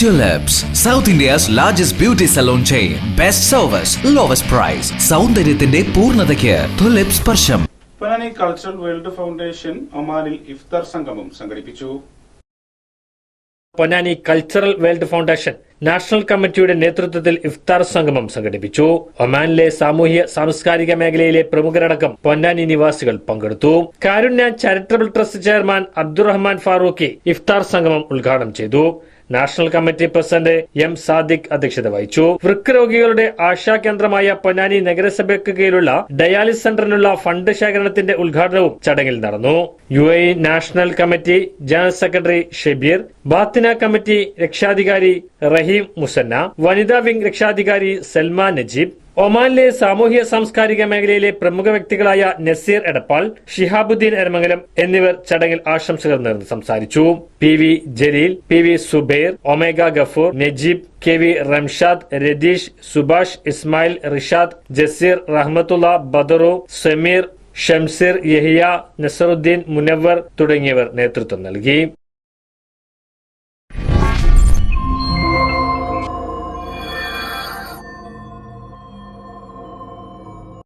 Tulips, south India's largest beauty salon chain. Best service, lowest price സൗന്ദര്യത്തിന്റെ പൂർണതയ്ക്ക് tulips സ്പർശം. Ponnani cultural world foundation ഒമാനിൽ ഇഫ്താർ സംഗമം സംഘടിപ്പിച്ചു. Ponnani cultural world foundation national കമ്മിറ്റിയുടെ നേതൃത്വത്തിൽ ഇഫ്താർ സംഗമം സംഘടിപ്പിച്ചു. ഒമാനിലെ സാമൂഹ്യ സാംസ്കാരിക മേഖലയിലെ പ്രമുഖരടക്കം പൊന്നാനി നിവാസികൾ പങ്കെടുത്തു. Karunya charitable trust chairman Abdurahman Farooqui ഇഫ്താർ സംഗമം ഉദ്ഘാടനം ചെയ്തു. National committee president M Sadiq അധ്യക്ഷത വഹിച്ചു. വൃക്കരോഗികളുടെ ആശാ കേന്ദ്രമായ പൊന്നാനി നഗരസഭയ്ക്ക് കീഴിലുള്ള ഡയാലിസ് സെന്ററിനുള്ള ഫണ്ട് ശേഖരണത്തിന്റെ ഉദ്ഘാടനവും ചടങ്ങിൽ നടന്നു. U A national committee general secretary Shebeer Batinah committee രക്ഷാധികാരി റഹീം മുസന്ന വനിതാ വിംഗ് രക്ഷാധികാരി സൽമാ നജീബ് ഒമാനിലെ സാമൂഹ്യ സാംസ്കാരിക മേഖലയിലെ പ്രമുഖ വ്യക്തികളായ നസീർ എടപ്പാൾ ഷിഹാബുദ്ദീൻ എരമംഗലം എന്നിവർ ചടങ്ങിൽ ആശംസകൾ നേർന്ന് സംസാരിച്ചു. P V Jaleel P V Subair Omega Gafoor Najeeb K V Ramshad Ratheesh Subhash Ismail Rishad Jaseer Rahmathulla Badaru Sameer Shamseer Yahiya Nasaruddin Munavar തുടങ്ങിയവർ നേതൃത്വം നൽകി.